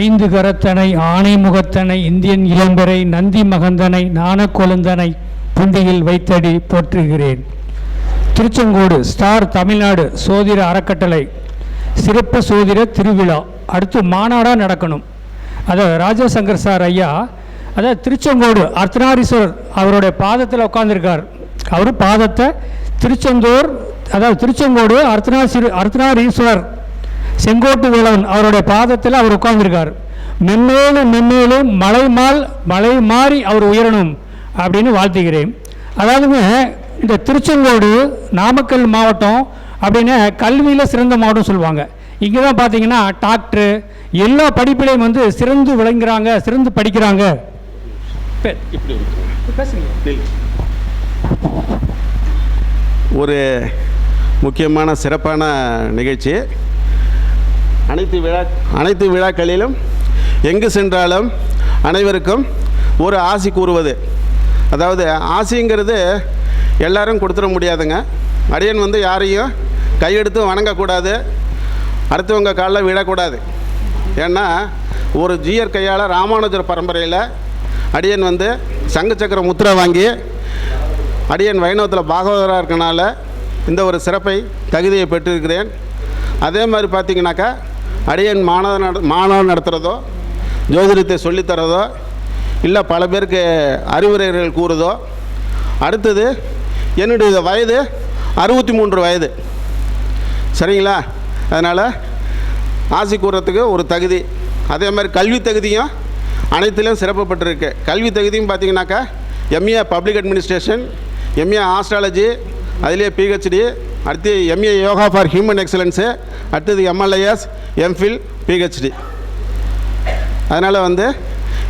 ஐந்து கரத்தனை ஆணை முகத்தனை இந்தியன் இளம்பரை நந்தி மகந்தனை நாணக்கொழுந்தனை புண்டியில் வைத்தடி போற்றுகிறேன். திருச்செங்கோடு ஸ்டார் தமிழ்நாடு சோதிர அறக்கட்டளை சிறப்பு சோதிர திருவிழா அடுத்து மாநாடாக நடக்கணும். அதை ராஜசங்கர் சார் ஐயா அதாவது திருச்செங்கோடு அர்த்தநாரீஸ்வரர் அவருடைய பாதத்தில் உட்காந்துருக்கார் அவர் பாதத்தை திருச்செந்தூர் அதாவது திருச்செங்கோடு அர்த்தநாசி அர்த்தநாரீஸ்வரர் செங்கோட்டு வேலவன் அவருடைய பாதத்தில் அவர் உட்கார்ந்திருக்கார். மென்மேலும் மென்மேலும் மலை மால் மலை மாறி அவர் உயரணும் அப்படின்னு வாழ்த்துகிறேன். அதாவதுங்க இந்த திருச்செங்கோடு நாமக்கல் மாவட்டம் அப்படின்னு கல்வியில் சிறந்த மாவட்டம் சொல்லுவாங்க. இங்கே தான் பார்த்தீங்கன்னா டாக்டரு எல்லா படிப்பிலையும் வந்து சிறந்து விளங்குறாங்க சிறந்து படிக்கிறாங்க. ஒரு முக்கியமான சிறப்பான நிகழ்ச்சி. அனைத்து விழா அனைத்து விழாக்களிலும் எங்கு சென்றாலும் அனைவருக்கும் ஒரு ஆசி கூறுவது. அதாவது ஆசிங்கிறது எல்லாரும் கொடுத்துட முடியாதுங்க. அடியன் வந்து யாரையும் கையெடுத்து வணங்கக்கூடாது. அடுத்தவங்க காலில் விடக்கூடாது ஏன்னா ஒரு ஜீயர் கையால் ராமானுஜர் பரம்பரையில் அடியன் வந்து சங்க சக்கர முத்திரை வாங்கி அடியன் வைணவத்தில் பாகவதராக இருக்கனால இந்த ஒரு சிறப்பை தகுதியை பெற்றிருக்கிறேன். அதே மாதிரி பார்த்தீங்கன்னாக்கா அடியன் மாணவ நட மாணவன் நடத்துகிறதோ ஜோதிடத்தை சொல்லித்தரதோ இல்லை பல பேருக்கு அறிவுரைகள் கூறுதோ அடுத்தது என்னுடைய வயது அறுபத்தி மூன்று வயது. சரிங்களா? அதனால் ஆசி கூறத்துக்கு ஒரு தகுதி. அதே மாதிரி கல்வி தகுதியும் அனைத்திலும் சிறப்பு கல்வி தகுதியும் பார்த்தீங்கன்னாக்கா MA public administration MA astrology அதிலே பிஹெச்டி அடுத்து MA yoga for human excellence அடுத்தது எம்எல்ஏஎஸ் எம்ஃபில் பிஹெச்டி அதனால் வந்து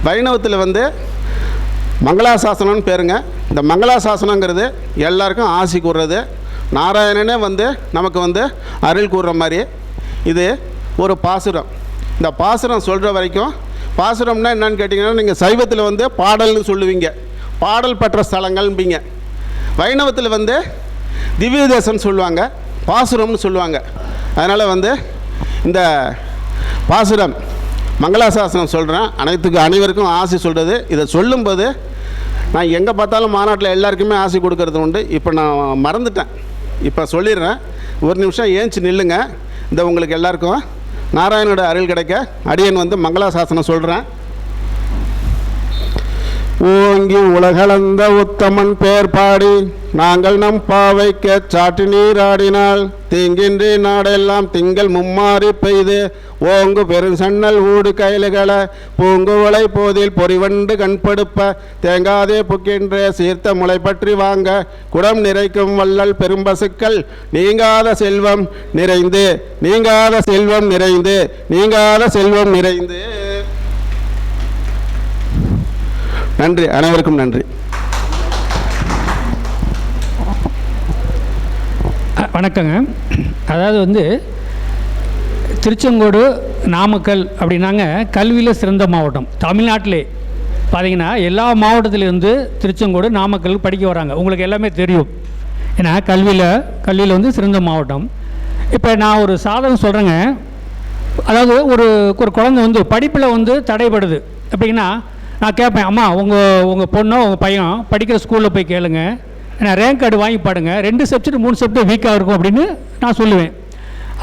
வைணவத்தில் வந்து மங்களாசாசனம்னு பேருங்க. இந்த மங்களாசாசனங்கிறது எல்லாருக்கும் ஆசி கூறுறது நாராயணனே வந்து நமக்கு வந்து அருள் கூறுற மாதிரி. இது ஒரு பாசுரம். இந்த பாசுரம் சொல்கிற வரைக்கும் பாசுரம்னா என்னன்னு கேட்டிங்கன்னா நீங்கள் சைவத்தில் வந்து பாடல்னு சொல்லுவீங்க. பாடல் பெற்ற ஸ்தலங்கள்ம்பீங்க வைணவத்தில் வந்து திவ்ய தேசம்னு சொல்லுவாங்க பாசுரம்னு சொல்லுவாங்க. அதனால் வந்து இந்த பாசுரம் மங்களாசாசனம் சொல்கிறேன் அனைத்துக்கு அனைவருக்கும் ஆசை சொல்கிறது இதை சொல்லும்போது நான் எங்கே பார்த்தாலும் மாநாட்டில் எல்லாருக்குமே ஆசை கொடுக்கறது உண்டு. இப்போ நான் மறந்துட்டேன். இப்போ சொல்லிடுறேன். ஒரு நிமிஷம் ஏஞ்சி நில்லுங்க. இந்த உங்களுக்கு எல்லாருக்கும் நாராயணோட அருள் கிடைக்க அடியன் வந்து மங்களாசாசனம் சொல்கிறேன் ஓங்கி உலகளந்த உத்தமன் பேர் பாடி நாங்கள் நம் பாவைக்க சாட்டி நீராடினால் தீங்கின்றி நாடெல்லாம் திங்கள் மும்மாறி பெய்து ஓங்கு பெருசன்னல் ஊடு கைலுகள பூங்குவளை போதில் பொறிவண்டு கண்படுப்ப தேங்காதே புக்கின்ற சீர்த்த முளை பற்றி வாங்க குடம் நிறைக்கும் வள்ளல் பெரும்பசுக்கள் நீங்காத செல்வம் நிறைந்து நீங்காத செல்வம் நிறைந்து நீங்காத செல்வம் நிறைந்து. நன்றி. அனைவருக்கும் நன்றி. வணக்கங்க. அதாவது வந்து திருச்செங்கோடு நாமக்கல் அப்படின்னாங்க கல்வியில் சிறந்த மாவட்டம். தமிழ்நாட்டிலே. பார்த்தீங்கன்னா எல்லா மாவட்டத்திலேருந்து திருச்செங்கோடு நாமக்கல் படிக்க வராங்க. உங்களுக்கு எல்லாமே தெரியும். ஏன்னா கல்வியில் கல்வியில் வந்து சிறந்த மாவட்டம். இப்போ நான் ஒரு சாதகம் சொல்கிறேங்க அதாவது ஒரு ஒரு குழந்தை வந்து படிப்பில் வந்து தடைபடுது. அப்படின்னா நான் கேட்பேன் அம்மா உங்கள் உங்கள் பொண்ணோ உங்கள் பையன் படிக்கிற ஸ்கூலில் போய் கேளுங்க. நான் ரேங்க் கார்டு வாங்கி பாடுங்க. ரெண்டு சப்ஜெக்ட் மூணு சப்ஜெக்ட் வீக்காக இருக்கும் அப்படின்னு நான் சொல்லுவேன்.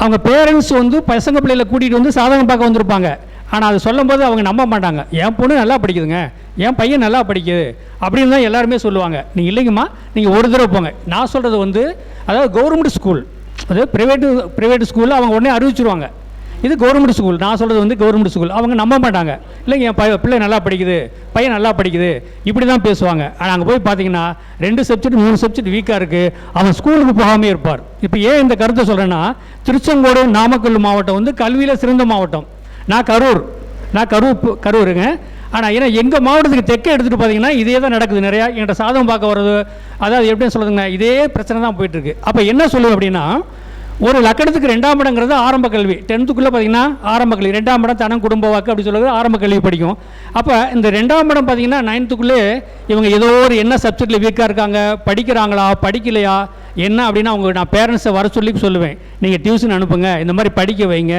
அவங்க பேரண்ட்ஸ் வந்து பசங்க பிள்ளைகளை கூட்டிகிட்டு வந்து சாதகம் பார்க்க வந்திருப்பாங்க. ஆனால் அது சொல்லும்போது அவங்க நம்ப மாட்டாங்க. என் பொண்ணு நல்லா படிக்குதுங்க. என் பையன் நல்லா படிக்குது. அப்படின்னு தான் எல்லாருமே சொல்லுவாங்க. நீங்கள் இல்லைங்கம்மா. நீங்கள் ஒரு தடவை போங்க. நான் சொல்கிறது வந்து அதாவது கவர்மெண்ட் ஸ்கூல் அது ப்ரைவேட்டு ப்ரைவேட் ஸ்கூலில் அவங்க உடனே அறிவிச்சிருவாங்க. இது கவர்மெண்ட் ஸ்கூல் நான் சொல்கிறது வந்து கவர்மெண்ட் ஸ்கூல் அவங்க நம்ப மாட்டாங்க. இல்லைங்க என் பையன் பிள்ளை நல்லா படிக்குது பையன் நல்லா படிக்குது இப்படி தான் பேசுவாங்க. ஆனால் அங்கே போய் பார்த்தீங்கன்னா ரெண்டு சப்ஜெக்ட் மூணு சப்ஜெக்ட் வீக்காக இருக்குது அவன் ஸ்கூலுக்கு போகாமே இருப்பார். இப்போ ஏன் இந்த கருத்தை சொல்கிறேன்னா திருச்செங்கோடு நாமக்கல் மாவட்டம் வந்து கல்வியில் சிறந்த மாவட்டம். நான் கரூர். நான் கரூர் பு- கரூருங்க. ஆனால் ஏன்னா எங்கள் மாவட்டத்துக்கு தெற்கே எடுத்துகிட்டு பார்த்தீங்கன்னா இதே தான் நடக்குது நிறையா. என்கிட்ட சாதம் பார்க்க வர்றது அதாவது எப்படின்னு சொல்லுதுங்க இதே பிரச்சனை தான் போயிட்டுருக்கு அப்போ என்ன சொல்லுவேன் அப்படின்னா ஒரு லக்கணத்துக்கு ரெண்டாம் இடங்கிறது ஆரம்ப கல்வி. டென்த்துக்குள்ளே பார்த்தீங்கன்னா ஆரம்ப கல்வி. ரெண்டாம் இடம் தனம் குடும்ப வாக்கு அப்படி சொல்கிறது ஆரம்ப கல்வி படிக்கும். அப்போ இந்த ரெண்டாம் இடம் பார்த்தீங்கன்னா நைன்த்துக்குள்ளே இவங்க ஏதோ ஒரு என்ன சப்ஜெக்டில் வீக்காக இருக்காங்க படிக்கிறாங்களா படிக்கலையா என்ன அப்படின்னா அவங்க நான் பேரண்ட்ஸை வர சொல்லி சொல்லுவேன். நீங்கள் டியூஷன் அனுப்புங்க இந்த மாதிரி படிக்க வைங்க.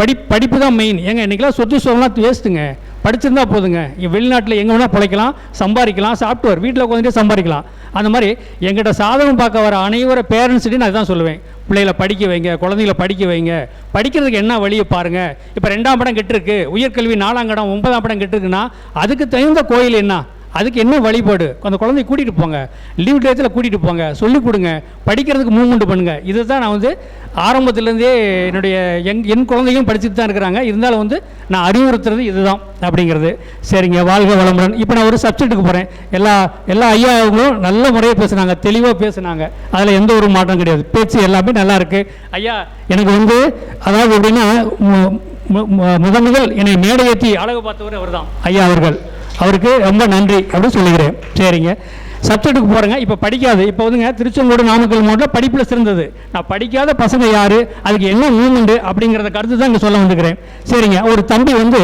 படி படிப்பு தான் மெயின் ஏங்க இன்றைக்கெலாம் சொத்து சுகம்லாம் வேஸ்ட்டுங்க படிச்சிருந்தா போதுங்க. வெளிநாட்டில் எங்கே வேணால் பிழைக்கலாம் சம்பாதிக்கலாம் சாஃப்ட்வேர் வீட்டில் உட்காந்துட்டு சம்பாதிக்கலாம். அந்த மாதிரி எங்கிட்ட சாதகம் பார்க்க வர அனைவர பேரண்ட்ஸ்கிட்டையும் நான் தான் சொல்லுவேன். பிள்ளைகளை படிக்க வைங்க குழந்தைகளை படிக்க வைங்க. படிக்கிறதுக்கு என்ன வழியை பாருங்கள் இப்போ ரெண்டாம் படம் கெட்டிருக்கு. உயர்கல்வி நாலாம் கடம் ஒன்பதாம் படம் கெட்டிருக்குன்னா அதுக்கு தகுந்த கோயில் என்ன? அதுக்கு என்ன வழிபாடு? அந்த குழந்தைய கூட்டிகிட்டு போங்க. லீவ் டயத்தில் கூட்டிகிட்டு போங்க. சொல்லிக் கொடுங்க. படிக்கிறதுக்கு மூவ்மெண்ட் பண்ணுங்கள் இது தான் நான் வந்து ஆரம்பத்துலேருந்தே என்னுடைய எங் என் குழந்தையும் படிச்சுட்டு தான் இருக்கிறாங்க. இருந்தாலும் வந்து நான் அறிவுறுத்துறது இதுதான் அப்படிங்கிறது. சரிங்க. வாழ்க வளமுடன். இப்போ நான் ஒரு சப்ஜெக்ட்டுக்கு போகிறேன் எல்லா எல்லா ஐயாவும் நல்ல முறையாக பேசுனாங்க. தெளிவாக பேசுனாங்க. அதில் எந்த ஒரு மாற்றம் கிடையாது. பேச்சு எல்லாமே நல்லாயிருக்கு ஐயா எனக்கு வந்து அதாவது எப்படின்னா முதன் முதல் என்னை மேடை ஏற்றி அழகு பார்த்தவர் அவர் தான் ஐயா அவர்கள். அவருக்கு ரொம்ப நன்றி அப்படின்னு சொல்லிக்கிறேன் சரிங்க. சப்ஜெக்ட்டுக்கு போகிறேங்க இப்போ படிக்காது. இப்போ வந்துங்க திருச்செங்கோடு நாமக்கல் மாவட்டம் படிப்பில் சிறந்தது. நான் படிக்காத பசங்க யார்? அதுக்கு என்ன மூமெண்ட்டு அப்படிங்கிறத கருத்து தான் இங்கே சொல்ல வந்துக்கிறேன். சரிங்க. ஒரு தம்பி வந்து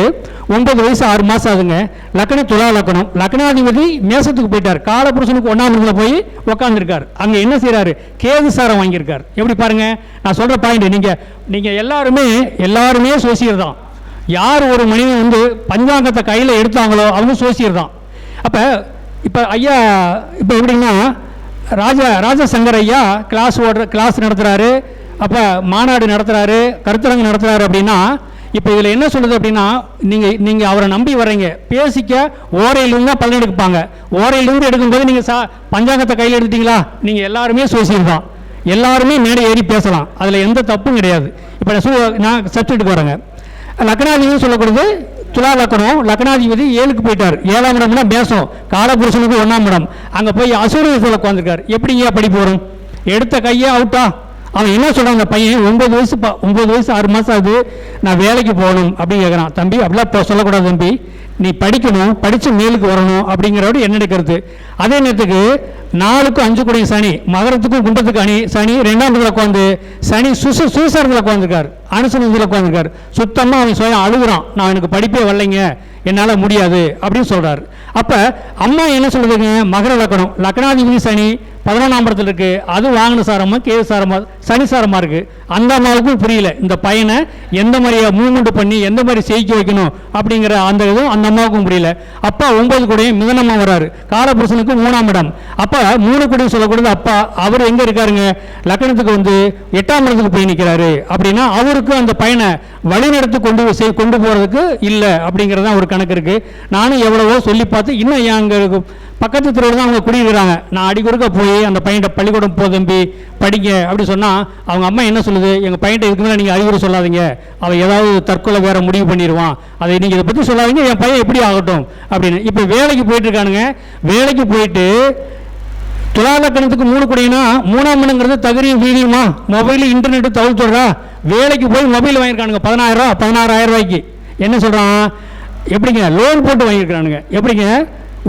ஒன்பது வயசு ஆறு மாதம் ஆகுதுங்க. லக்கணம் துலா லக்கணம். லக்னாதிபதி மேசத்துக்கு போயிட்டார். காலபுருஷனுக்கு ஒன்றாம் இடத்துல போய் உக்காந்துருக்கார். அங்கே என்ன செய்கிறாரு கேது சாரம் வாங்கியிருக்கார். எப்படி பாருங்கள் நான் சொல்கிற பாயிண்ட் நீங்கள் நீங்கள் எல்லாருமே எல்லாருமே சோசியர் தான். யார் ஒரு மனிதன் வந்து பஞ்சாங்கத்தை கையில் எடுத்தாங்களோ அவங்க சோசியர் தான். அப்போ இப்போ ஐயா இப்போ எப்படின்னா ராஜா ராஜசங்கர் ஐயா கிளாஸ் ஓடுற கிளாஸ் நடத்துகிறாரு அப்போ மாநாடு நடத்துகிறாரு கருத்தரங்கு நடத்துகிறாரு அப்படின்னா இப்போ இதில் என்ன சொல்லுது அப்படின்னா நீங்கள் நீங்கள் அவரை நம்பி வர்றீங்க. பேசிக்க ஓரையிலிருந்து தான் பலன் எடுப்பாங்க. ஓரையிலிருந்து எடுக்கும்போது நீங்கள் சா பஞ்சாங்கத்தை கையில் எடுத்துட்டீங்களா? நீங்கள் எல்லாருமே சோசியல் தான். எல்லாருமே மேடை ஏறி பேசலாம். அதில் எந்த தப்பும் கிடையாது. இப்போ நான் நான் சப்ஜெக்ட்டுக்கு வரேங்க லக்னாதிபதி சொல்லக்கூடியது துலா லக்னம் லக்னாதிபதி ஏழுக்கு போயிட்டார். ஏழாம் இடம்னா மேசம் காலபுருஷனுக்கு ஒன்றாம் இடம். அங்கே போய் அசூரியத்தில் உட்காந்துருக்கார் எப்படிங்க படிப்பு வரும்? எடுத்த கையே அவுட்டா. அவன் என்ன சொல்கிறான் அந்த பையன்? ஒன்பது வயசு ப ஒம்பது வயசு ஆறு மாதம் ஆகுது. நான் வேலைக்கு போகணும் அப்படின்னு கேட்குறான் தம்பி அப்படிலாம் இப்போ சொல்லக்கூடாது தம்பி. நீ படிக்கணும் படித்து மேலுக்கு வரணும் அப்படிங்கிறோட என்ன கருத்து. அதே நேரத்துக்கு நாலுக்கும் அஞ்சு கூடிய சனி மகரத்துக்கும் குண்டத்துக்கு அணி சனி ரெண்டாம் இடத்துல உட்காந்து சனி சுச சுசரத்தில் உட்காந்துருக்கார் அனுசனத்தில் உட்காந்துருக்கார் சுத்தமாக அவன் சுயம் அழுகுறான். நான் எனக்கு படிப்பே வரலைங்க. என்னால் முடியாது அப்படின்னு சொல்கிறார் அப்போ அம்மா என்ன சொல்லுதுங்க? மகர லக்கணம். லக்னாதிபதி சனி பதினொன்றாம் படத்தில் இருக்குது அது வாங்கின சாரமாக கே சாரமாக சனி சாரமா இருக்கு. அந்த அம்மாவுக்கும் புரியல. இந்த பையனை எந்த மாதிரியா மூவ்மெண்ட் பண்ணி எந்த மாதிரி செய்க்க வைக்கணும் அப்படிங்கிற அந்த இதுவும் அந்த அம்மாவுக்கும் புரியல. அப்பா ஒன்பது கூடையும் மிதனம்மா வராரு. காலபுருஷனுக்கு மூணாம் இடம். அப்போ மூணு கூடையும் சொல்லக்கூடாது. அப்பா அவர் எங்கே இருக்காருங்க? லக்கணத்துக்கு வந்து எட்டாம் இடத்துக்கு போய் நிற்கிறாரு அப்படின்னா அவருக்கு அந்த பையனை வழிநடத்தி கொண்டு செய் கொண்டு போகிறதுக்கு இல்லை அப்படிங்கிறது தான் ஒரு கணக்கு இருக்குது நானும் எவ்வளவோ சொல்லி பார்த்து இன்னும் ஏன் அங்கே பக்கத்து தெருவில் தான் அவங்க குடியிருக்கிறாங்க. நான் அடிக்கொடுக்க போய் அந்த பையன்கிட்ட பள்ளிக்கூடம் போ தம்பி படிங்க அப்படி சொன்னால் அவங்க அம்மா என்ன சொல்லுது? எங்கள் பையன்கிட்ட இதுக்கு மேலே நீங்கள் அறிவுரை சொல்லாதீங்க. அவன் ஏதாவது தற்கொலை வேறு முடிவு பண்ணிடுவான். அதை நீங்கள் இதை பற்றி சொல்லாதீங்க என் பையன் எப்படி ஆகட்டும் அப்படின்னு. இப்போ வேலைக்கு போயிட்டு இருக்கானுங்க. வேலைக்கு போயிட்டு துலாலக்கணத்துக்கு மூணு குடையினா மூணாம் மனுங்கிறது தகுதியும் வீதியுமா? மொபைலு இன்டர்நெட்டு தகவல் சொல்கிறா வேலைக்கு போய் மொபைல் வாங்கியிருக்கானுங்க பதினாயிரம் ரூபா பதினாறாயிரம் ரூபாய்க்கு. என்ன சொல்கிறான் எப்படிங்க? லோன் போட்டு வாங்கியிருக்கானுங்க எப்படிங்க?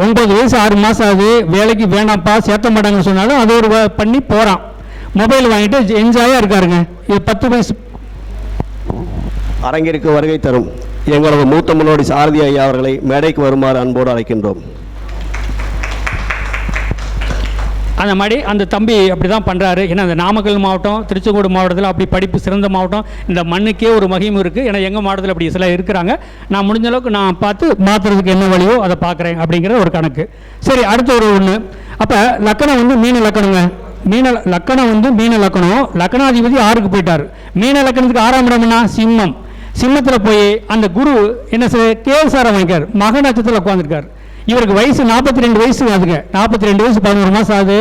ஒன்பது வயசு ஆறு மாதம் ஆகுது வேலைக்கு வேணாம்ப்பா சேர்த்த மாட்டாங்கன்னு சொன்னாலும் அது ஒரு பண்ணி போகிறான் மொபைல் வாங்கிட்டு என்ஜாயாக இருக்காருங்க. இது பத்து வயசு. அரங்கிற்கு வருகை தரும். எங்களது மூத்த முன்னோடி சாரதி ஐயா அவர்களை மேடைக்கு வருமாறு அன்போடு அழைக்கின்றோம். அந்த மாதிரி அந்த தம்பி அப்படி தான் பண்ணுறாரு ஏன்னா அந்த நாமக்கல் மாவட்டம் திருச்செங்கோடு மாவட்டத்தில் அப்படி படிப்பு சிறந்த மாவட்டம். இந்த மண்ணுக்கே ஒரு மகிமை இருக்குது ஏன்னா எங்கள் மாவட்டத்தில் அப்படி சில இருக்கிறாங்க. நான் முடிஞ்ச அளவுக்கு நான் பார்த்து மாற்றுறதுக்கு என்ன வழியோ அதை பார்க்குறேன் அப்படிங்கிற ஒரு கணக்கு. சரி அடுத்த ஒரு ஒன்று அப்போ லக்கணம் வந்து மீன லக்கணங்க. மீன லக்கணம் வந்து மீன லக்கணம். லக்கணாதிபதி ஆறுக்கு போயிட்டார். மீன லக்கணத்துக்கு ஆறாம் இடம்னா சிம்மம். சிம்மத்தில் போய் அந்த குரு என்ன செய்ய கேசாரம் வாங்கிக்கார். மக நட்சத்திரத்தில் உட்காந்துருக்கார் இவருக்கு வயசு நாற்பத்தி ரெண்டு வயசு அதுங்க. நாற்பத்தி ரெண்டு வயசு பதினோரு மாதம் ஆகுது.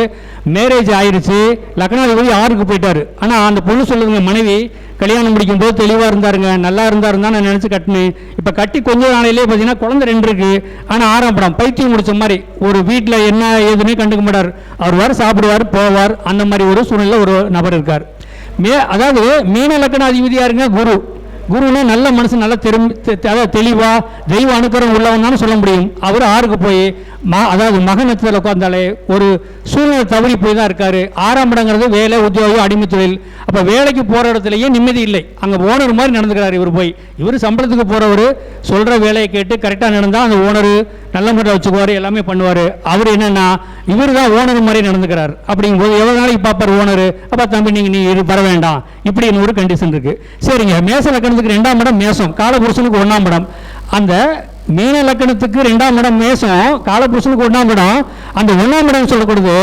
மேரேஜ் ஆயிடுச்சு லக்னாதிபதி ஆறுக்கு போயிட்டாரு. ஆனால் அந்த பொண்ணு சொல்லுதுங்க மனைவி கல்யாணம் முடிக்கும் போது தெளிவாக இருந்தாருங்க. நல்லா இருந்தாருன்னு தான் நான் நினச்சி கட்டினேன். இப்போ கட்டி கொஞ்ச நாளையிலே பார்த்தீங்கன்னா குழந்தை ரெண்டு இருக்கு. ஆனால் ஆறாம் படம் பைத்தியம் முடிச்ச மாதிரி. ஒரு வீட்டில் என்ன ஏதுன்னே கண்டுக்க மாட்டார். அவர் வர சாப்பிடுவார் போவார். அந்த மாதிரி ஒரு சூழ்நிலை ஒரு நபர் இருக்கார். மே அதாவது மீன லக்கணாதிபதியா இருங்க குரு. குருன்னா நல்ல மனசு நல்ல தெரும் தெ- அதாவது தெளிவாக தெய்வ அனுக்கிறம் உள்ளவனாலும் சொல்ல முடியும். அவர் ஆறுக்கு போய் மா அதாவது மக நட்சத்திரத்தில் உட்காந்தாலே ஒரு சூழ்நிலை தவறி போய் தான் இருக்கார். ஆறாம் இடங்கிறது வேலை உத்தியோகம் அடிமை தொழில். அப்போ வேலைக்கு போகிற இடத்துலயே நிம்மதி இல்லை. அங்கே ஓனர் மாதிரி நடந்துக்கிறார் இவர் போய். இவர் சம்பளத்துக்கு போகிறவர் சொல்கிற வேலையை கேட்டு கரெக்டாக நடந்தால் அந்த ஓனர் நல்ல முறையில் வச்சுக்குவார் எல்லாமே பண்ணுவார். அவர் என்னென்னா இவர் தான் ஓனர் மாதிரி நடந்துக்கிறார். அப்படிங்கும்போது எவ்வளோ நாளைக்கு பார்ப்பார் ஓனர்? அப்போ தம்பி நீங்கள் நீ இரு வர வேண்டாம். இப்படின்னு ஒரு கண்டிஷன் இருக்குது சரிங்க மேச லக்கணத்துக்கு ரெண்டாம் இடம் மேசம் காலபுருஷனுக்கு ஒன்றாம் இடம். அந்த மீன லக்கணத்துக்கு ரெண்டாம் இடம் மேசம் காலபுருஷனுக்கு ஒன்றாம் இடம். அந்த ஒன்றாம் இடம் சொல்லக்கூடாது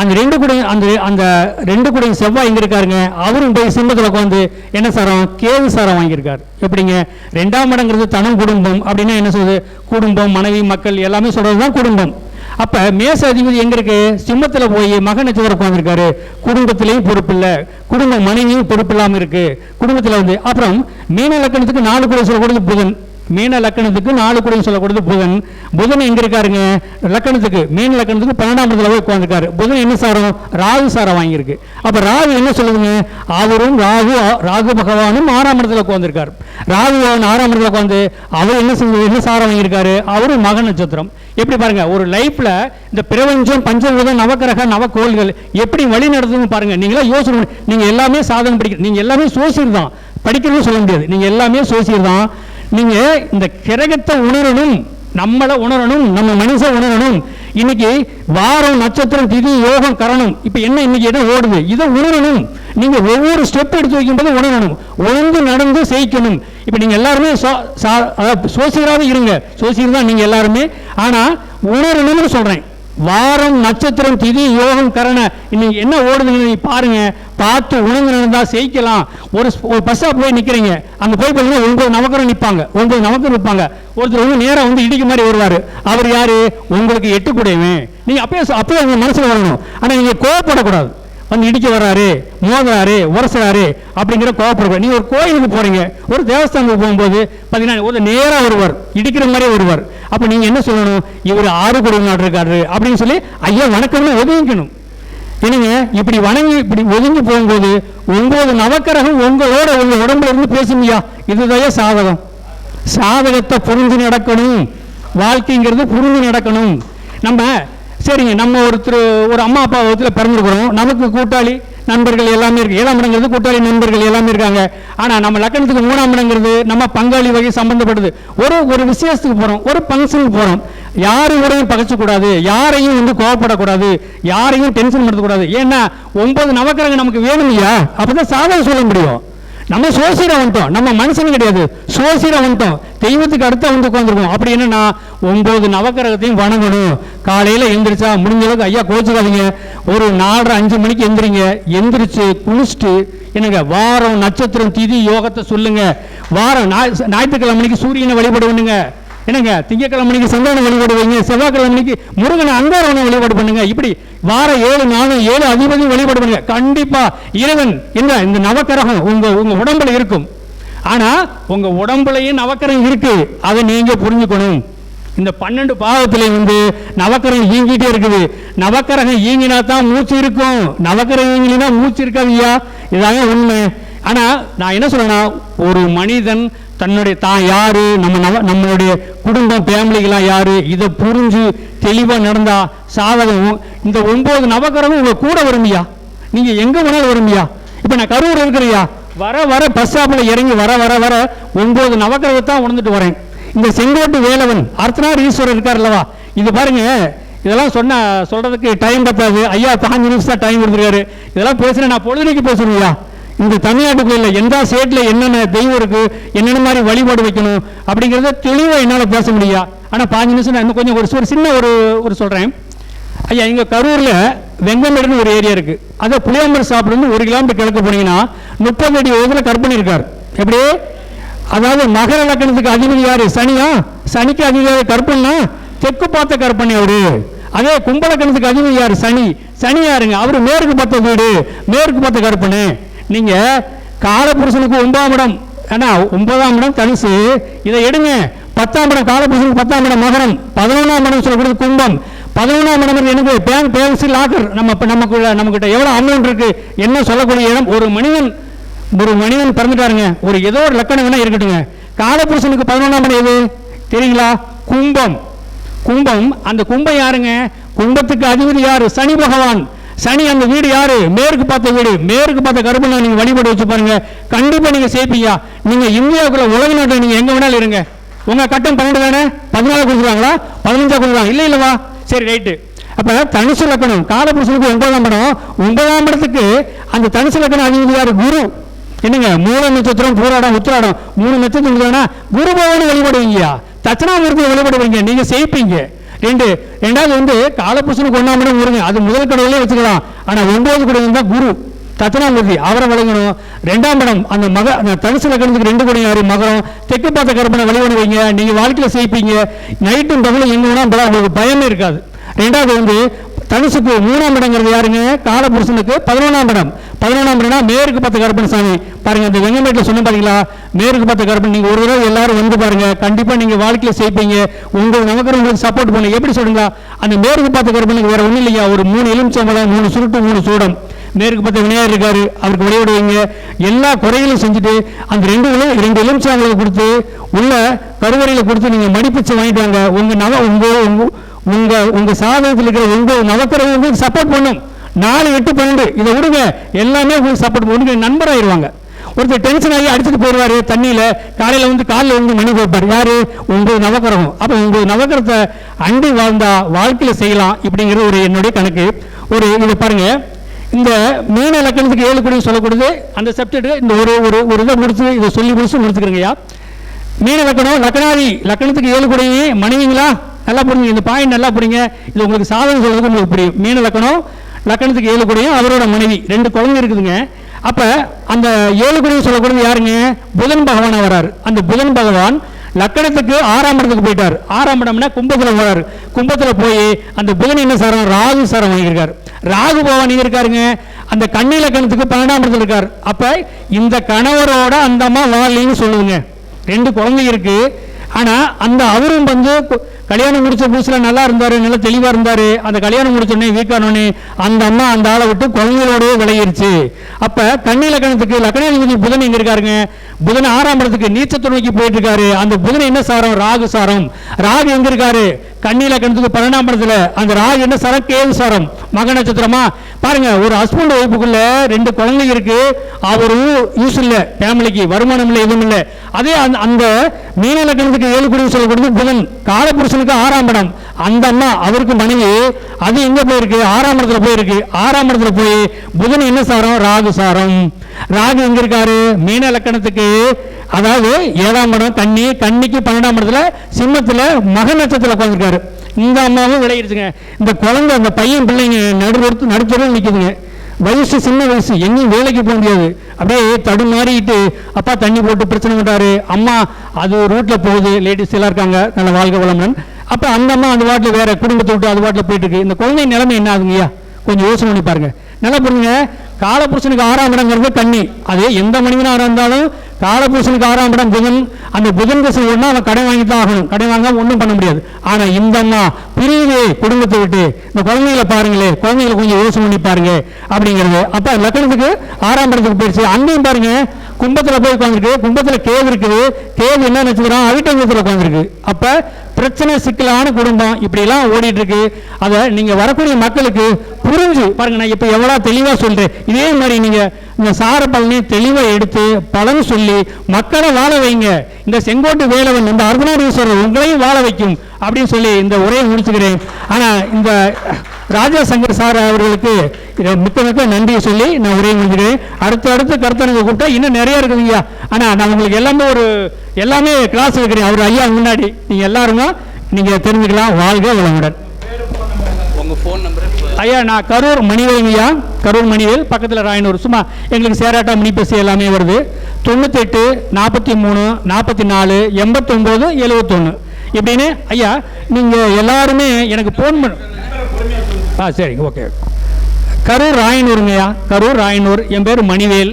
அந்த ரெண்டு குடி அந்த அந்த ரெண்டு குடி செவ்வாய் இங்கே இருக்காருங்க. அவரும் போய் சிம்மத்தில் உட்காந்து என்ன சாரம்? கேது சாரம் வாங்கியிருக்கார். எப்படிங்க? ரெண்டாம் இடங்கிறது தனம் குடும்பம். அப்படின்னா என்ன சொல்றது? குடும்பம் மனைவி மக்கள் எல்லாமே சொல்கிறது தான் குடும்பம். அப்ப மேச அதிபதி எங்க இருக்கு? சிம்மத்துல போய் மக நட்சத்திரம் உட்காந்துருக்காரு குடும்பத்திலையும் பொறுப்பு இல்ல. குடும்ப மனைவியும் பொறுப்பு இல்லாம இருக்கு. குடும்பத்துல வந்து அப்புறம் மீன லக்கணத்துக்கு நாலு கூட சொல்லக்கூடிய புதன் மீன லக்கணத்துக்கு நாலு கூட சொல்லக்கூடாது. புதன். புதன் எங்க இருக்காருங்க? லக்கணத்துக்கு மீன லக்கணத்துக்கு பன்னெண்டாம் இடத்துல போய் உட்காந்துருக்காரு புதன் என்ன சாரம்? ராகு சாரம் வாங்கியிருக்கு. அப்ப ராகு என்ன சொல்லுதுங்க? அவரும் ராகு ராகு பகவானும் ஆறாம் இடத்துல உட்காந்துருக்காரு ராகு பகவான் ஆறாம் இடத்துல உட்காந்து அவர் என்ன செஞ்சு என்ன சாரம் வாங்கியிருக்காரு? அவரும் மக நட்சத்திரம். எப்படி பாருங்க ஒரு லைஃப்ல இந்த பிரபஞ்சம் பஞ்சபூதம் நவக்கிரக நவக்கோள்கள் எப்படி வழி நடத்துதுன்னு பாருங்க. நீங்களா யோசனை நீங்க எல்லாமே சாதனை படிக்க நீங்க எல்லாமே சோசியர் தான். படிக்கணும்னு சொல்ல முடியாது. நீங்க எல்லாமே சோசியர் தான். நீங்கள் இந்த கிரகத்தை உணரணும் நம்மளை உணரணும் நம்ம மனுஷ உணரணும். இன்னைக்கு வாரம் நட்சத்திரம் திதி யோகம் கரணம். இப்போ என்ன இன்னைக்கு என்ன ஓடுது? இதை உணரணும். நீங்கள் ஒவ்வொரு ஸ்டெப் எடுத்து வைக்கும்போது உணரணும். உணர்ந்து நடந்து செய்யணும். இப்போ நீங்கள் எல்லாருமே சோ- சா- அதாவது சோசியராகவே இருங்க. சோசியர் தான் நீங்கள் எல்லாருமே. ஆனால் உணரணும்னு சொல்கிறேன் வாரம் நட்சத்திரம் திதி யோகம் கரண இன்னைக்கு என்ன ஓடுதுன்னு நீங்கள் பாருங்க. பார்த்து உணர்ந்து நடந்தால் செய்யலாம் ஒரு ஒரு பஸ்ஸா போய் நிற்கிறீங்க அங்கே போய் பார்த்தீங்கன்னா ஒன்பது நமக்கரும் நிற்பாங்க ஒன்பது நமக்கரும் நிற்பாங்க ஒருத்தர் வந்து நேராக வந்து இடிக்க மாதிரி வருவார். அவர் யார்? உங்களுக்கு எட்டு நீங்கள் அப்பயே அப்பயே உங்கள் மனசில் வரணும். ஆனால் நீங்கள் கோவப்படக்கூடாது. வந்து இடிக்க வர்றாரு மோதுறாரு உரசுறாரு அப்படிங்கிற கோவப்படுவார். நீங்கள் ஒரு கோயிலுக்கு போகிறீங்க ஒரு தேவஸ்தானத்துக்கு போகும்போது பார்த்தீங்கன்னா ஒரு நேராக வருவார் இடிக்கிற மாதிரியே வருவார் அப்போ நீங்கள் என்ன சொல்லணும்? இவர் ஆறு குடும்ப நாடு அப்படின்னு சொல்லி ஐயா வணக்கம்னு ஒதுங்கிக்கணும். என்னங்க இப்படி வணங்கி இப்படி ஒதுங்கி போகும்போது ஒன்பது நவக்கிரகம் உங்களோட உங்கள் உடம்புல இருந்து பேசுங்கய்யா. இதுதான் சாதகம். சாதகத்தை புரிஞ்சு நடக்கணும். வாழ்க்கைங்கிறது புரிஞ்சு நடக்கணும். நம்ம சரிங்க நம்ம ஒருத்தர் ஒரு அம்மா அப்பா விதத்தில் பிறந்திருக்கிறோம். நமக்கு கூட்டாளி நண்பர்கள் எல்லாமே இருக்கு. ஏழாம் இடங்கிறது கூட்டாளி நண்பர்கள் எல்லாமே இருக்காங்க. ஆனால் நம்ம லக்கணத்துக்கு மூணாம் இடங்கிறது நம்ம பங்காளி வகை சம்பந்தப்படுது ஒரு ஒரு விசேஷத்துக்கு போகிறோம் ஒரு ஃபங்க்ஷனுக்கு போகிறோம் யாரு கூடயும் பகைச்சக்கூடாது. யாரையும் வந்து கோவப்படக்கூடாது. யாரையும் டென்ஷன் படுத்தக்கூடாது. ஏன்னா ஒன்பது நவக்கிரகம் நமக்கு வேணும் இல்லையா அப்பதான் சாதகம் சொல்ல முடியும். நம்ம சோசியரா வந்துட்டோம். நம்ம மனுஷன் கிடையாது. சோசியரா வந்துட்டோம். தெய்வத்துக்கு அடுத்த வந்து உட்காந்துருக்கோம் அப்படி என்னன்னா ஒன்பது நவக்கிரகத்தையும் வணங்கணும். காலையில் எந்திரிச்சா முடிஞ்ச அளவுக்கு ஐயா கோச்சுக்காதீங்க. ஒரு நாலரை அஞ்சு மணிக்கு எந்திரிங்க. எந்திரிச்சு குளிச்சுட்டு என்னங்க வாரம் நட்சத்திரம் திதி யோகத்தை சொல்லுங்க. வாரம் ஞாய்- ஞாயிற்றுக்கிழமை மணிக்கு சூரியனை வழிபடுவனுங்க. என்னங்க திங்கக்கிழமை மணிக்கு சந்தானம் வழிபாடு வைங்க செவ்வாய்க்கிழமை மணிக்கு முருகனை அங்காரவனை வழிபாடு பண்ணுங்க. இப்படி வார ஏழு நாளும் ஏழு அதிபதி வழிபாடு பண்ணுங்க. கண்டிப்பா இறைவன் என்ன இந்த நவக்கிரகம் உங்க உங்க உடம்புல இருக்கும். ஆனா உங்க உடம்புலயும் நவக்கிரகம் இருக்கு. அதை நீங்க புரிஞ்சுக்கணும். இந்த பன்னெண்டு பாவத்துல வந்து நவக்கிரகம் ஈங்கிட்டே இருக்குது. நவக்கிரகம் ஈங்கினா தான் மூச்சு இருக்கும். நவக்கிரகம் ஈங்கினா மூச்சு இருக்காது ஐயா. இதாங்க உண்மை. ஆனால் நான் என்ன சொல்கிறேன்னா ஒரு மனிதன் தன்னுடைய தான் யார் நம்ம நவ நம்மளுடைய குடும்பம் ஃபேமிலிகளாம் யார் இதை புரிஞ்சு தெளிவாக நடந்தால் சாதகம் இந்த ஒன்பது நவகரமும் உங்கள் கூட வரும்யா? நீங்கள் எங்கே வேணாலும் வரும்யா? இப்போ நான் கரூர் இருக்கிறையா வர வர பஸ் ஸ்டாப்பில் இறங்கி வர வர வர ஒன்பது நவக்கிரகத்தை உணர்ந்துட்டு வரேன். இந்த செங்கோட்டு வேலவன் அர்த்தனார் ஈஸ்வரர் இருக்கார் அல்லவா இது பாருங்க இதெல்லாம் சொன்ன சொல்கிறதுக்கு டைம் பத்தாது. ஐயா பாஞ்சு நிமிஷம் தான் டைம் கொடுத்துருக்காரு. இதெல்லாம் பேசுகிறேன் நான் பொழுதுனைக்கு பேசுறேன்யா இந்த தமிழ்நாட்டுக்குள்ள எந்த ஸ்டேட்டில் என்னென்ன தெய்வம் இருக்குது என்னென்ன மாதிரி வழிபாடு வைக்கணும் அப்படிங்கிறத தெளிவாக என்னால் பேச முடியா. ஆனால் பாஞ்சு நிமிஷம் நான் இன்னும் கொஞ்சம் ஒரு ஒரு சின்ன ஒரு ஒரு சொல்கிறேன் ஐயா இங்கே கரூரில் வெங்கமேடுன்னு ஒரு ஏரியா இருக்குது அதை புளியாம்பர் சாப்பிடுன்னு ஒரு கிலோமீட்டர் கிழக்கு போனீங்கன்னா முப்பது அடி உயரத்துல கற்பனை இருக்கார். எப்படி? அதாவது மகர லக்கணத்துக்கு அதிபதி யார்? சனியா? சனிக்கு அதிபதி கற்பனா தெற்கு பார்த்த கற்பனை அவரு. அதே கும்பலக்கணத்துக்கு அதிபதி யார்? சனி. சனி யாருங்க? அவர் மேற்கு பார்த்த வீடு. மேற்கு பார்த்த கற்பனை நீங்கள் காலபுருஷனுக்கு ஒன்பதாம் இடம். ஏன்னா ஒன்பதாம் இடம் தனுசு. இதை எடுங்க. பத்தாம் இடம் காலபுருஷனுக்கு பத்தாம் இடம் மகரம். பதினொன்றாம் இடம் சொல்லக்கூடிய கும்பம். பதினொன்றாம் இடம் எனக்கு பேங்க் பேலன்ஸ் லாக்கர். நம்ம இப்போ நமக்குள்ள நம்மக்கிட்ட எவ்வளோ அமௌண்ட் இருக்குது என்ன சொல்லக்கூடிய இடம்? ஒரு மனிதன் ஒரு மனிதன் பிறந்துட்டாருங்க. ஒரு ஏதோ ஒரு லக்கணம் வேணால் இருக்கட்டுங்க. காலபுருஷனுக்கு பதினொன்றாம் இடம் எது? தெரியுங்களா? கும்பம். கும்பம் அந்த கும்பம் யாருங்க? கும்பத்துக்கு அதிபதி யார்? சனி பகவான். சனி அந்த வீடு யாரு? மேற்கு பார்த்த வீடு. மேற்கு பார்த்த கருப்பண்ணா நீங்க வழிபாடு வச்சு பாருங்க. கண்டிப்பா நீங்க சேர்ப்பீங்க நீங்க இந்தியாவுக்குள்ள உலக நாட்டில் நீங்க எங்க வேணாலும் இருங்க. உங்க கட்டம் பன்னெண்டு தானே? பதினாலு கொடுக்குறாங்களா? பதினஞ்சா கொடுக்குறாங்க இல்லை இல்லவா சரி ரைட்டு. அப்போ தனுசு லக்கணம். காலபுருஷனுக்கு ஒன்பதாம் படம். ஒன்பதாம் படத்துக்கு அந்த தனுசு லக்கணம் அதிபதி யார்? குரு. என்னங்க? மூல நட்சத்திரம் பூராடம் உத்திராடம். மூணு நட்சத்திரம் குரு பகவான் வழிபடுவீங்க தட்சணாமூர்த்தியை வழிபடுவீங்க. நீங்க செய்ப்பீங்க ரெண்டு ரெண்டாவது வந்து காலபுருஷனுக்கு ஒன்றாம் இடம் வருங்க அது முதல் கடவுளே வச்சுக்கலாம். ஆனால் ஒன்பது கடவுள் தான் குரு. தட்சணாமூர்த்தி அவரை வழங்கணும். ரெண்டாம் இடம் அந்த மக அந்த தனுசு லக்கணத்துக்கு ரெண்டு கோடி ஆறு மகரம். தெற்கு பார்த்த கருப்பனை வழிபடுவீங்க நீங்கள் வாழ்க்கையில் செய்ப்பீங்க நைட்டும் பகலும் எங்கே வேணால் போலாம், உங்களுக்கு பயமே இருக்காது. ரெண்டாவது வந்து தனுசுக்கு மூணாம் இடங்கிறது யாருங்க? காலபுருஷனுக்கு பதினொன்றாம் இடம். பதினொன்றாம் இடம்னா மேற்கு பார்த்த கருப்பன் சாமி. பாருங்க இந்த வெங்கமேட்டில் சொன்ன பாருங்களா மேற்கு பார்த்த கருப்பன் நீங்க ஒரு தடவை எல்லாரும் வந்து பாருங்க. கண்டிப்பா நீங்க வாழ்க்கையில செய்ப்பீங்க உங்கள் நமக்கு உங்களுக்கு சப்போர்ட் பண்ணுங்க. எப்படி சொல்லுங்களா அந்த மேற்கு பத்து கருப்பனுக்கு வேற ஒண்ணும் இல்லையா? ஒரு மூணு எலுமிச்சம்பழம் மூணு சுருட்டு மூணு சூடம். மேற்கு பத்து விநாயகர் இருக்காரு. அவருக்கு விளையாடுவீங்க எல்லா குறைகளும் செஞ்சுட்டு அந்த ரெண்டு ரெண்டு எலுமிச்சம்பழம் கொடுத்து உள்ள கருவறையில கொடுத்து நீங்க மடிப்பிச்சு வாங்கிட்டு வாங்க. உங்க நவ உங்க உங்க உங்க சாதனத்தில் இருக்கிற உங்க நவக்கிரகம் உங்களுக்கு சப்போர்ட் பண்ணும். நாலு எட்டு பன்னெண்டு. இதை விடுங்க. எல்லாமே உங்களுக்கு சப்போர்ட் நண்பர் நண்பராயிருவாங்க. ஒருத்தர் டென்ஷன் ஆகி அடிச்சுட்டு போயிடுவாரு தண்ணியில். காலையில் வந்து காலில் வந்து மணி வைப்பார் யார்? ஒன்பது நவக்கரகம். அப்போ ஒன்பது நவக்கரத்தை அண்டி வாழ்ந்தா வாழ்க்கையில் செய்யலாம் இப்படிங்கிற ஒரு என்னுடைய கணக்கு. ஒரு இதை பாருங்கள் இந்த மீன லக்கணத்துக்கு ஏழு கோடி சொல்லக்கூடியது அந்த சப்ஜெக்ட் இந்த ஒரு ஒரு ஒரு இதை முடிச்சு இதை சொல்லி முடிச்சு முடிச்சுக்கிறீங்கய்யா மீன இலக்கணம் லக்கணாதி லக்கணத்துக்கு ஏழு கோடி. மனைவிங்களா நல்லா புரியுங்க இந்த பாயிண்ட் நல்லா புரியுங்க. இது உங்களுக்கு சாதனை சொல்றதுக்கு உங்களுக்கு புரியும். மீன இலக்கணம் லக்கணத்துக்கு ஏழு கோடியும் அவரோட மனைவி. ரெண்டு குழந்தை இருக்குதுங்க. அப்போ அந்த ஏழு கோடியும் சொல்லக்கூடியது யாருங்க? புதன் பகவான் வராரு. அந்த புதன் பகவான் லக்கணத்துக்கு ஆறாம் இடத்துக்கு போயிட்டார். ஆறாம் இடம்னா கும்பத்தில் போறாரு கும்பத்தில் போய் அந்த புதன் என்ன சாரம் ராகு சாரம் வாங்கியிருக்காரு. ராகு பகவான் இங்கே இருக்காருங்க? அந்த கண்ணி லக்கணத்துக்கு பன்னெண்டாம் இடத்துல இருக்கார். அப்போ இந்த கணவரோட அந்த அம்மா வாழலின்னு சொல்லுதுங்க. ரெண்டு குழந்தை இருக்கு. ஆனால் அந்த அவரும் வந்து கல்யாணம் முடிச்ச புதுசில் நல்லா இருந்தார் நல்லா தெளிவாக இருந்தார். அந்த கல்யாணம் முடிச்ச உடனே வீக்கானோடனே அந்த அம்மா அந்த ஆளை விட்டு குழந்தைகளோடவே விளையிருச்சு அப்ப கன்னி லக்கணத்துக்கு லக்கணாதிபதி புதன் எங்கே இருக்காருங்க? புதன் ஆறாம் இடத்துக்கு நீச்சத்தை நோக்கி போயிட்டு இருக்காரு அந்த புதன் என்ன சாரம்? ராகு சாரம். ராகு எங்க இருக்காரு? கன்னி லக்கணத்துக்கு பன்னெண்டாம் இடத்துல. அந்த ராகு என்ன சாரம்? கேது சாரம். மக நட்சத்திரமா? பாருங்க ஒரு ஹஸ்பண்ட் ஒய்ஃபுக்குள்ள ரெண்டு குழந்தைங்க இருக்கு. அவரு யூஸ் இல்லை. ஃபேமிலிக்கு வருமானம் இல்லை எதுவும் இல்லை. அதே அந்த அந்த மீன லக்கணத்துக்கு ஏழு குடி சொல்லக்கூடியது புதன். காலபுருஷனுக்கு ஆறாம் இடம். அந்த அம்மா அவருக்கு மனைவி. அது எங்கே போயிருக்கு? ஆறாம் இடத்துல போயிருக்கு. ஆறாம் இடத்துல போய் புதன் என்ன சாரம்? ராகு சாரம். ராகு எங்கே இருக்காரு? மீன லக்கணத்துக்கு. அதாவது ஏழாம் இடம் தண்ணி தண்ணிக்கு பன்னெண்டாம் இடத்துல சிம்மத்தில் மக நட்சத்திரத்தில் உட்காந்துருக்காரு இந்த அம்மாவும் விளையிடுச்சுங்க இந்த குழந்தை அந்த பையன் பிள்ளைங்க நடுவொருத்து நடுத்தரும் நிற்குதுங்க வயசு சின்ன வயசு. எங்கேயும் வேலைக்கு போக முடியாது. அப்படியே தடுமாறிட்டு அப்பா தண்ணி போட்டு பிரச்சனை பண்ணுறாரு அம்மா அது ரூட்டில் போகுது. லேடிஸ் எல்லாம் இருக்காங்க. நல்ல வாழ்க்கை வளமுடன். அப்போ அந்த அம்மா அந்த வாட்டில் வேறு குடும்பத்தை விட்டு அது வாட்டில் போயிட்டு இருக்கு. இந்த குழந்தை நிலைமை என்ன ஆகுங்கய்யா கொஞ்சம் யோசனை பண்ணி பாருங்க. நல்லா புரிஞ்சுங்க. காலபுருஷனுக்கு ஆறாம் இடங்கிறது தண்ணி அது எந்த மனிதனாக இருந்தாலும் காலபூசனுக்கு ஆறாம் படம் புதன் அந்த புதன் திசை ஒன்றா அவன் கடை வாங்கி தான் ஆகணும். கடை வாங்காம ஒன்றும் பண்ண முடியாது. ஆனால் இந்த அம்மா பிரியுது குடும்பத்தை விட்டு இந்த குழந்தைகளை பாருங்களே குழந்தைகளை கொஞ்சம் யோசனை பண்ணி பாருங்க அப்படிங்கிறது. அப்போ லக்கணத்துக்கு ஆறாம் படத்துக்கு போயிடுச்சு. அங்கேயும் பாருங்க கும்பத்தில் போய் உட்காந்துருக்கு கும்பத்தில் கேது இருக்குது. கேது என்ன நினச்சிக்கிறோம் அவிட்ட நட்சத்திரம் உட்காந்துருக்கு அப்போ பிரச்சனை சிக்கலான குடும்பம். இப்படிலாம் ஓடிட்டு இருக்கு அதை நீங்கள் வரக்கூடிய மக்களுக்கு புரிஞ்சு பாருங்க நான் இப்போ எவ்வளோ தெளிவாக சொல்கிறேன் இதே மாதிரி நீங்கள் இந்த சார பலனையும் தெளிவாக எடுத்து பலன் சொல்லி மக்களை வாழ வைங்க. இந்த செங்கோட்டு வேலவன் இந்த அருணாதீஸ்வரர் உங்களையும் வாழ வைக்கும் அப்படின்னு சொல்லி இந்த உரையை முடிச்சுக்கிறேன். ஆனால் இந்த ராஜா சங்கர் சார் அவர்களுக்கு மிக்க மிக்க நன்றியை சொல்லி நான் உரையை முடிச்சுக்கிறேன். அடுத்த அடுத்து கருத்தரங்க கூப்பிட்டா இன்னும் நிறைய ஐயா. அண்ணா நான் உங்களுக்கு எல்லாமே ஒரு எல்லாமே கிளாஸ் வைக்கிறேன் அவர் ஐயா முன்னாடி. நீங்கள் எல்லாருமே நீங்கள் தெரிஞ்சுக்கலாம். வாழ்க வளமுடன். ஐயா நான் கரூர் மணிவேல் ஐயா. கரூர் மணிவேல் பக்கத்தில் ராயனூர். சும்மா எங்களுக்கு சேராட்டா மணிப்பசி எல்லாமே வருது. தொண்ணூத்தெட்டு நாற்பத்தி மூணு நாற்பத்தி நாலு எண்பத்தொம்போது எழுபத்தொன்று இப்படின்னு ஐயா நீங்கள் எல்லாருமே எனக்கு ஃபோன் பண்ண. ஆ சரிங்க ஓகே கரூர் ராயனூருங்கய்யா கரூர் ராயனூர். என் பேர் மணிவேல்.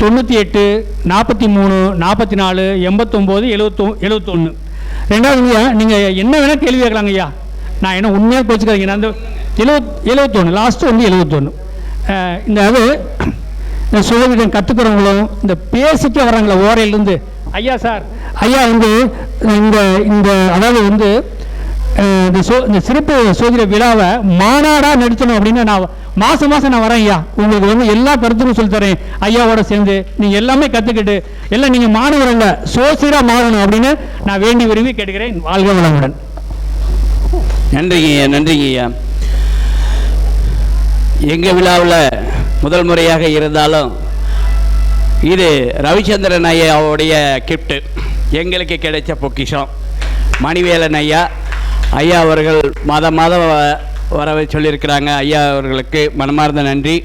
தொண்ணூற்றி எட்டு நாற்பத்தி மூணு நாற்பத்தி நாலு எண்பத்தொம்போது எழுபத்தொ எழுபத்தொன்று ரெண்டாவதுங்கய்யா நீங்கள் என்ன வேணால் கேள்வி கேட்கலாங்க ஐயா. நான் என்ன உண்மையாக போச்சுக்காதீங்க நான் அந்த எழுபத் எழுபத்தொன்று லாஸ்ட்டு வந்து எழுபத்தொன்று இந்த அது இந்த சுதந்திரம் கற்றுக்கிறவங்களும் இந்த பேசிக்க வர்றாங்களே ஓரையிலேருந்து. ஐயா சார். ஐயா வந்து இந்த இந்த அதாவது வந்து இந்த சோ இந்த சிறப்பு சோதனை விழாவை மாநாடாக நடத்தணும் அப்படின்னு நான் மாதம் மாதம் நான் வரேன் ஐயா. உங்களுக்கு வந்து எல்லா கருத்துக்கும் சொல்லித் தரேன். ஐயாவோட சேர்ந்து நீங்கள் எல்லாமே கற்றுக்கிட்டு எல்லாம் நீங்கள் மாணவரங்க சோசியராக மாறணும் அப்படின்னு நான் வேண்டி விரும்பி கேட்டுக்கிறேன். வாழ்க வளமுடன். நன்றிங்க ஐயா நன்றிங்க ஐயா. எங்கள் விழாவில் முதல் முறையாக இருந்தாலும் இது ரவிச்சந்திரன் ஐயாவுடைய கிஃப்ட்டு எங்களுக்கு கிடைச்ச பொக்கிஷம். மணிவேலன் ஐயா ஐயா அவர்கள் மாதம் மாதம் வர வரவை சொல்லியிருக்கிறாங்க. ஐயா அவர்களுக்கு மனமார்ந்த நன்றி.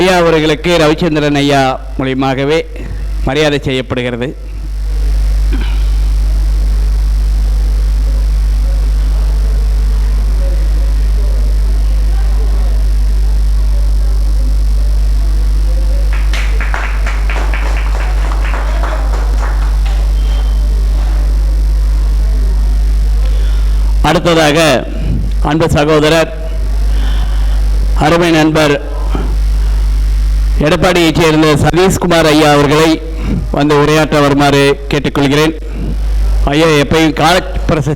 ஐயா அவர்களுக்கு ரவிச்சந்திரன் ஐயா மூலியமாகவே மரியாதை செய்யப்படுகிறது. அடுத்ததாக அன்பு சகோதரர் அருமை நண்பர் எடப்பாடியைச் சேர்ந்த சதீஷ்குமார் ஐயா அவர்களை வந்து உரையாற்ற வருமாறு கேட்டுக்கொள்கிறேன். ஐயா எப்பயும் காலப்பிரச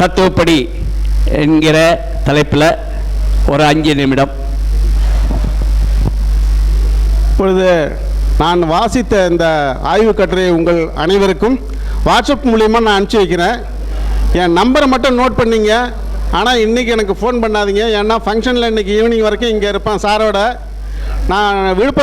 தத்துவப்படி என்கிற தலைப்பில் ஒரு அஞ்சு நிமிடம். இப்பொழுது நான் வாசித்த இந்த ஆய்வுக் கட்டுரையை உங்கள் அனைவருக்கும் வாட்ஸ்அப் மூலிமா நான் அனுப்பிச்சி வைக்கிறேன். என் நம்பரை மட்டும் நோட் பண்ணீங்க. ஆனால் இன்றைக்கி எனக்கு ஃபோன் பண்ணாதீங்க. ஏன்னா ஃபங்க்ஷனில் இன்றைக்கி ஈவினிங் வரைக்கும் இங்கே இருப்பேன் சாரோட. நான் விழுப்புரம்